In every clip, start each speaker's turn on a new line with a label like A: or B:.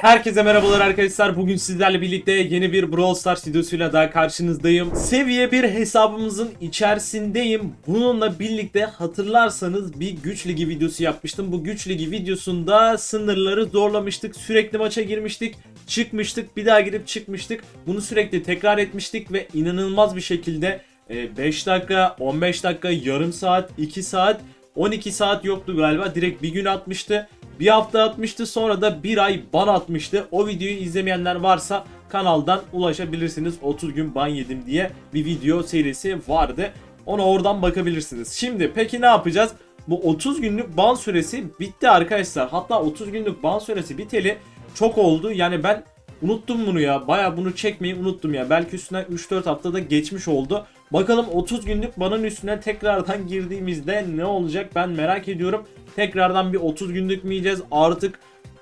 A: Herkese merhabalar arkadaşlar. Bugün sizlerle birlikte yeni bir Brawl Stars videosuyla daha karşınızdayım. Seviye bir hesabımızın içerisindeyim. Bununla birlikte hatırlarsanız bir güç ligi videosu yapmıştım. Bu güç ligi videosunda sınırları zorlamıştık. Sürekli maça girmiştik. Çıkmıştık. Bir daha girip çıkmıştık. Bunu sürekli tekrar etmiştik ve inanılmaz bir şekilde e, 5 dakika, 15 dakika, yarım saat, 2 saat 12 saat yoktu galiba. Direkt bir gün atmıştı. Bir hafta atmıştı sonra da bir ay ban atmıştı. O videoyu izlemeyenler varsa kanaldan ulaşabilirsiniz. 30 gün ban yedim diye bir video serisi vardı. Ona oradan bakabilirsiniz. Şimdi peki ne yapacağız? Bu 30 günlük ban süresi bitti arkadaşlar. Hatta 30 günlük ban süresi biteli çok oldu. Yani ben unuttum bunu ya. Baya bunu çekmeyi unuttum ya. Belki üstünden 3-4 haftada geçmiş oldu. Bakalım 30 günlük banın üstüne tekrardan girdiğimizde ne olacak ben merak ediyorum. Tekrardan bir 30 günlük mü yiyeceğiz artık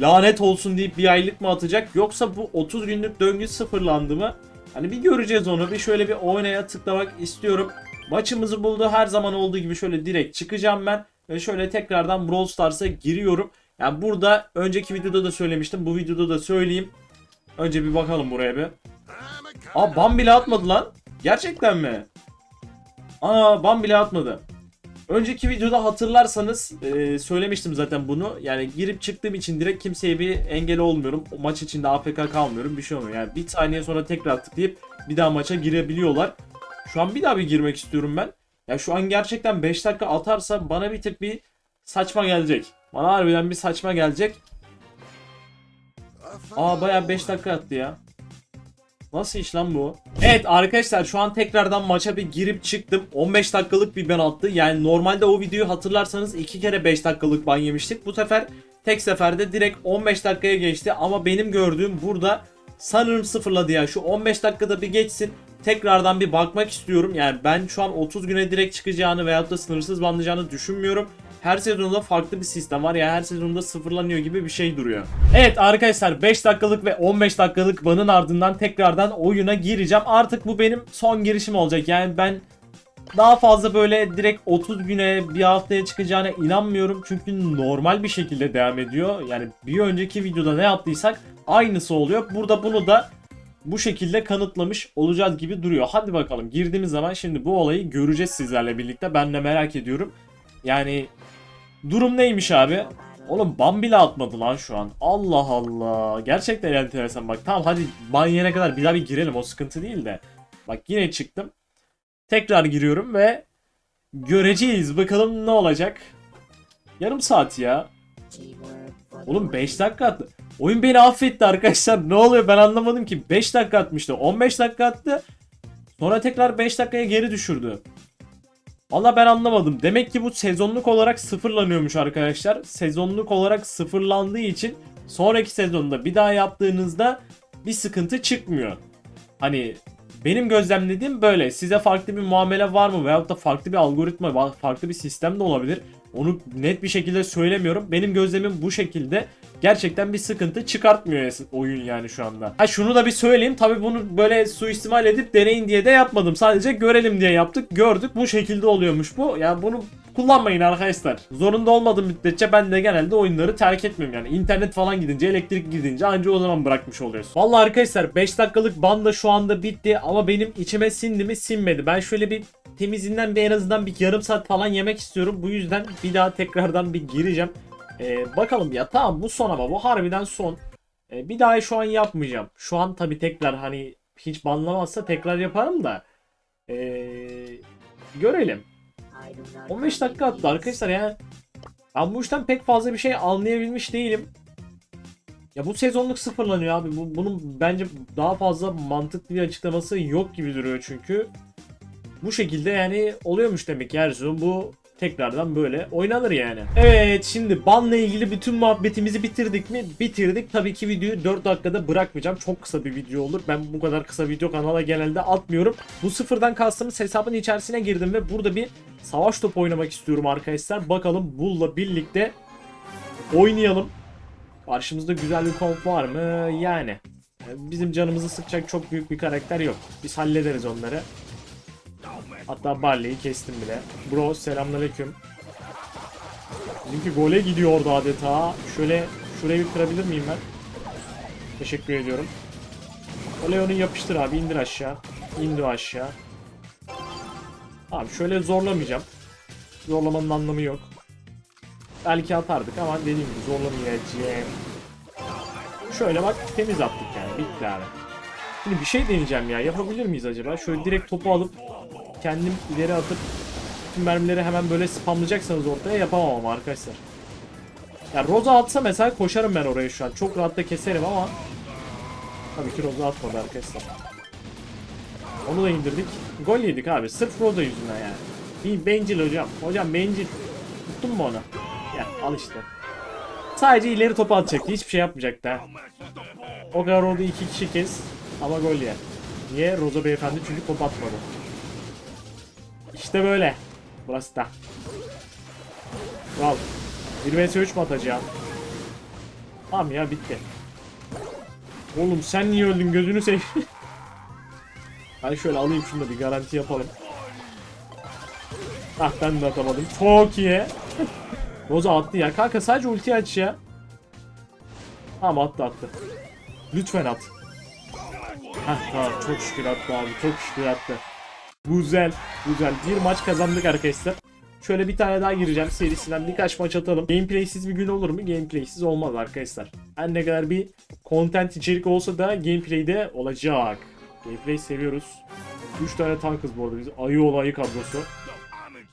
A: lanet olsun deyip bir aylık mı atacak yoksa bu 30 günlük döngü sıfırlandı mı? Hani bir göreceğiz onu bir şöyle bir oynaya tıklamak istiyorum. Maçımızı buldu her zaman olduğu gibi şöyle direkt çıkacağım ben ve şöyle tekrardan Brawl Stars'a giriyorum. Yani burada önceki videoda da söylemiştim bu videoda da söyleyeyim. Önce bir bakalım buraya bir. Aa ban bile atmadı lan. Gerçekten mi? Aa ban bile atmadı. Önceki videoda hatırlarsanız e, söylemiştim zaten bunu. Yani girip çıktığım için direkt kimseye bir engel olmuyorum. O maç içinde AFK kalmıyorum. Bir şey olmuyor. Yani bir saniye sonra tekrar tıklayıp bir daha maça girebiliyorlar. Şu an bir daha bir girmek istiyorum ben. Ya şu an gerçekten 5 dakika atarsa bana bir tık bir saçma gelecek. Bana harbiden bir saçma gelecek. Aa bayağı 5 dakika attı ya. Nasıl iş lan bu? Evet arkadaşlar şu an tekrardan maça bir girip çıktım. 15 dakikalık bir ban attı. Yani normalde o videoyu hatırlarsanız 2 kere 5 dakikalık ban yemiştik. Bu sefer tek seferde direkt 15 dakikaya geçti. Ama benim gördüğüm burada sanırım sıfırladı ya. Şu 15 dakikada bir geçsin. Tekrardan bir bakmak istiyorum. Yani ben şu an 30 güne direkt çıkacağını veyahut da sınırsız banlayacağını düşünmüyorum her sezonda farklı bir sistem var ya her sezonda sıfırlanıyor gibi bir şey duruyor. Evet arkadaşlar 5 dakikalık ve 15 dakikalık banın ardından tekrardan oyuna gireceğim. Artık bu benim son girişim olacak. Yani ben daha fazla böyle direkt 30 güne bir haftaya çıkacağına inanmıyorum. Çünkü normal bir şekilde devam ediyor. Yani bir önceki videoda ne yaptıysak aynısı oluyor. Burada bunu da bu şekilde kanıtlamış olacağız gibi duruyor. Hadi bakalım girdiğimiz zaman şimdi bu olayı göreceğiz sizlerle birlikte. Ben de merak ediyorum. Yani Durum neymiş abi? Oğlum ban atmadı lan şu an. Allah Allah. Gerçekten enteresan bak. Tamam hadi ban kadar bir daha bir girelim. O sıkıntı değil de. Bak yine çıktım. Tekrar giriyorum ve göreceğiz. Bakalım ne olacak. Yarım saat ya. Oğlum 5 dakika attı. Oyun beni affetti arkadaşlar. Ne oluyor ben anlamadım ki. 5 dakika atmıştı. 15 dakika attı. Sonra tekrar 5 dakikaya geri düşürdü. Valla ben anlamadım. Demek ki bu sezonluk olarak sıfırlanıyormuş arkadaşlar. Sezonluk olarak sıfırlandığı için sonraki sezonda bir daha yaptığınızda bir sıkıntı çıkmıyor. Hani benim gözlemlediğim böyle. Size farklı bir muamele var mı? Veyahut da farklı bir algoritma, farklı bir sistem de olabilir. Onu net bir şekilde söylemiyorum. Benim gözlemim bu şekilde. Gerçekten bir sıkıntı çıkartmıyor oyun yani şu anda. Ha şunu da bir söyleyeyim. Tabi bunu böyle suistimal edip deneyin diye de yapmadım. Sadece görelim diye yaptık. Gördük. Bu şekilde oluyormuş bu. Yani bunu kullanmayın arkadaşlar. Zorunda olmadığım müddetçe ben de genelde oyunları terk etmiyorum yani. internet falan gidince, elektrik gidince anca o zaman bırakmış oluyorsun. Vallahi arkadaşlar 5 dakikalık banda şu anda bitti ama benim içime sindi mi sinmedi. Ben şöyle bir temizinden bir en azından bir yarım saat falan yemek istiyorum. Bu yüzden bir daha tekrardan bir gireceğim. Ee, bakalım ya tamam bu son ama bu harbiden son. Ee, bir daha şu an yapmayacağım. Şu an tabi tekrar hani hiç banlamazsa tekrar yaparım da. Ee, görelim. 15 dakika attı arkadaşlar yani. Ben bu işten pek fazla bir şey anlayabilmiş değilim. Ya bu sezonluk sıfırlanıyor abi. Bu, bunun bence daha fazla mantıklı bir açıklaması yok gibi duruyor çünkü. Bu şekilde yani oluyormuş demek her sezon bu tekrardan böyle oynanır yani. Evet şimdi banla ilgili bütün muhabbetimizi bitirdik mi? Bitirdik. Tabii ki videoyu 4 dakikada bırakmayacağım. Çok kısa bir video olur. Ben bu kadar kısa video kanala genelde atmıyorum. Bu sıfırdan kastımız hesabın içerisine girdim ve burada bir savaş topu oynamak istiyorum arkadaşlar. Bakalım Bull'la birlikte oynayalım. Karşımızda güzel bir komp var mı? Yani. Bizim canımızı sıkacak çok büyük bir karakter yok. Biz hallederiz onları. Hatta Barley'i kestim bile. Bro selamünaleyküm. Bizimki gole gidiyordu adeta. Şöyle şurayı bir kırabilir miyim ben? Teşekkür ediyorum. O Leon'u yapıştır abi indir aşağı. İndi aşağı. Abi şöyle zorlamayacağım. Zorlamanın anlamı yok. Belki atardık ama dediğim gibi zorlamayacağım. Şöyle bak temiz attık yani bitti abi. Şimdi bir şey deneyeceğim ya yapabilir miyiz acaba? Şöyle direkt topu alıp kendim ileri atıp bütün mermileri hemen böyle spamlayacaksanız ortaya yapamam ama arkadaşlar. Ya Roza atsa mesela koşarım ben oraya şu an. Çok rahat da keserim ama Tabii ki Roza atmadı arkadaşlar. Onu da indirdik. Gol yedik abi. Sırf Roza yüzünden yani. Bir bencil hocam. Hocam bencil. Tuttun mu onu? Ya al işte. Sadece ileri topu atacaktı. Hiçbir şey yapmayacaktı. O kadar oldu iki kişi kez. Ama gol yer. Niye? Roza beyefendi çünkü top atmadı. İşte böyle. Burası da. Wow. 1 vs 3 mü atacağım? Tamam ya bitti. Oğlum sen niye öldün gözünü seveyim. ben şöyle alayım şunu da bir garanti yapalım. Ah ben de atamadım. Çok iyi. Roza attı ya. Kanka sadece ulti aç ya. Tamam attı attı. Lütfen at. Heh tamam çok şükür attı abi. Çok şükür attı. Güzel. Güzel. Bir maç kazandık arkadaşlar. Şöyle bir tane daha gireceğim serisinden birkaç maç atalım. Gameplay'siz bir gün olur mu? Gameplay'siz olmaz arkadaşlar. Her ne kadar bir content içerik olsa da gameplay'de olacak. Gameplay seviyoruz. 3 tane tankız bu arada biz. Ayı ol ayı kadrosu.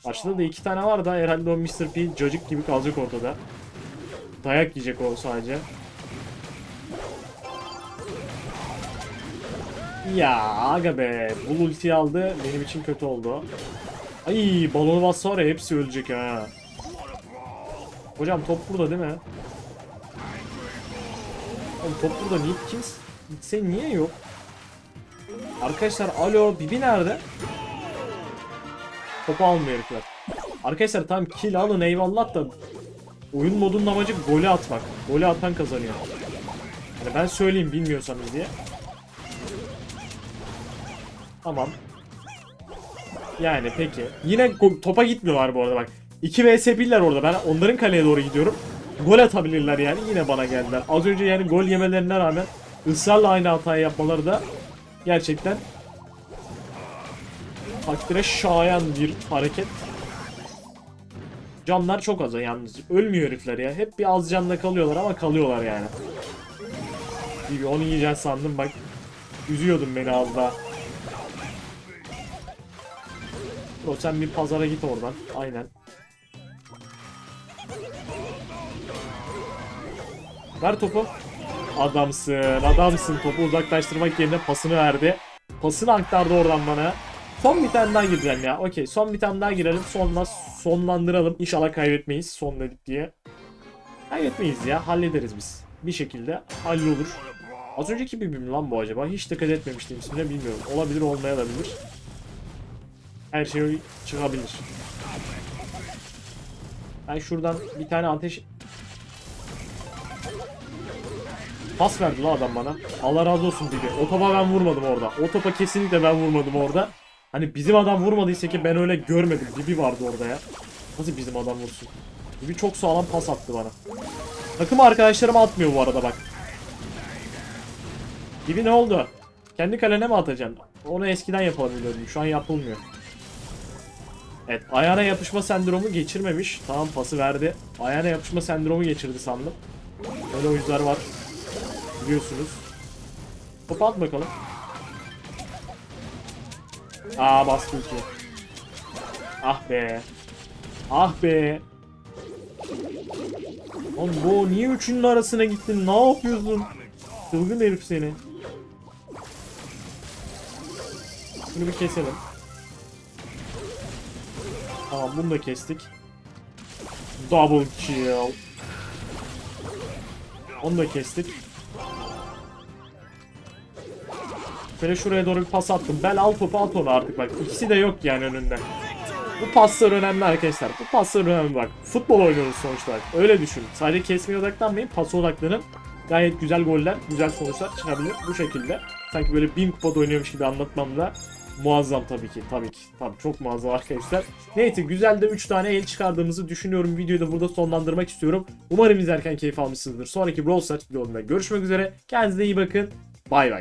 A: Başta da 2 tane var da herhalde o Mr. P cacık gibi kalacak ortada. Dayak yiyecek o sadece. Ya aga be. Bu ultiyi aldı. Benim için kötü oldu. Ay balonu bassa var ya hepsi ölecek ha. Hocam top burada değil mi? Oğlum top burada niye kim sen niye yok? Arkadaşlar alo Bibi nerede? Topu almıyor herifler. Arkadaşlar tamam kill alın eyvallah da oyun modunun amacı golü atmak. Golü atan kazanıyor. Yani ben söyleyeyim bilmiyorsanız diye. Tamam. Yani peki. Yine topa gitmiyorlar bu arada bak. 2 vs 1'ler orada. Ben onların kaleye doğru gidiyorum. Gol atabilirler yani. Yine bana geldiler. Az önce yani gol yemelerine rağmen ısrarla aynı hatayı yapmaları da gerçekten takdire şayan bir hareket. Canlar çok az yalnız. Ölmüyor herifler ya. Hep bir az canla kalıyorlar ama kalıyorlar yani. İyi onu yiyeceksin sandım bak. Üzüyordun beni az daha. Bro sen bir pazara git oradan. Aynen. Ver topu. Adamsın, adamsın. Topu uzaklaştırmak yerine pasını verdi. Pasını aktardı oradan bana. Son bir tane daha gireceğim ya. Okey son bir tane daha girelim. Sonra sonlandıralım. İnşallah kaybetmeyiz son dedik diye. Kaybetmeyiz ya. Hallederiz biz. Bir şekilde hallolur. Az önceki bir lan bu acaba? Hiç dikkat etmemiştim ismine bilmiyorum. Olabilir olmayabilir. Her şey çıkabilir. Ben şuradan bir tane ateş... Pas verdi la adam bana. Allah razı olsun Bibi. O topa ben vurmadım orada. O topa kesinlikle ben vurmadım orada. Hani bizim adam vurmadıysa ki ben öyle görmedim. Bibi vardı orada ya. Nasıl bizim adam vursun? Bibi çok sağlam pas attı bana. Takım arkadaşlarım atmıyor bu arada bak. Bibi ne oldu? Kendi kalene mi atacaksın? Onu eskiden yapabiliyordum. Şu an yapılmıyor. Evet ayağına yapışma sendromu geçirmemiş. Tamam pası verdi. Ayağına yapışma sendromu geçirdi sandım. Öyle oyuncular var. Biliyorsunuz. Top at bakalım. Aa bastı ki. Ah be. Ah be. Lan bu niye üçünün arasına gittin? Ne yapıyorsun? Çılgın herif seni. Şunu bir keselim. Tamam bunu da kestik. Double kill. Onu da kestik. Şöyle şuraya doğru bir pas attım. Ben al topu at onu artık bak. İkisi de yok yani önünde. Bu paslar önemli arkadaşlar. Bu paslar önemli bak. Futbol oynuyoruz sonuçta. Öyle düşün. Sadece kesmeye odaklanmayın. Pasa odaklanın. Gayet güzel goller, güzel sonuçlar çıkabilir bu şekilde. Sanki böyle bin kupada oynuyormuş gibi anlatmamda muazzam tabii ki. Tabii ki. Tabii çok muazzam arkadaşlar. Neyse güzel de 3 tane el çıkardığımızı düşünüyorum. Videoyu da burada sonlandırmak istiyorum. Umarım izlerken keyif almışsınızdır. Sonraki Brawl Stars videolarında görüşmek üzere. Kendinize iyi bakın. Bay bay.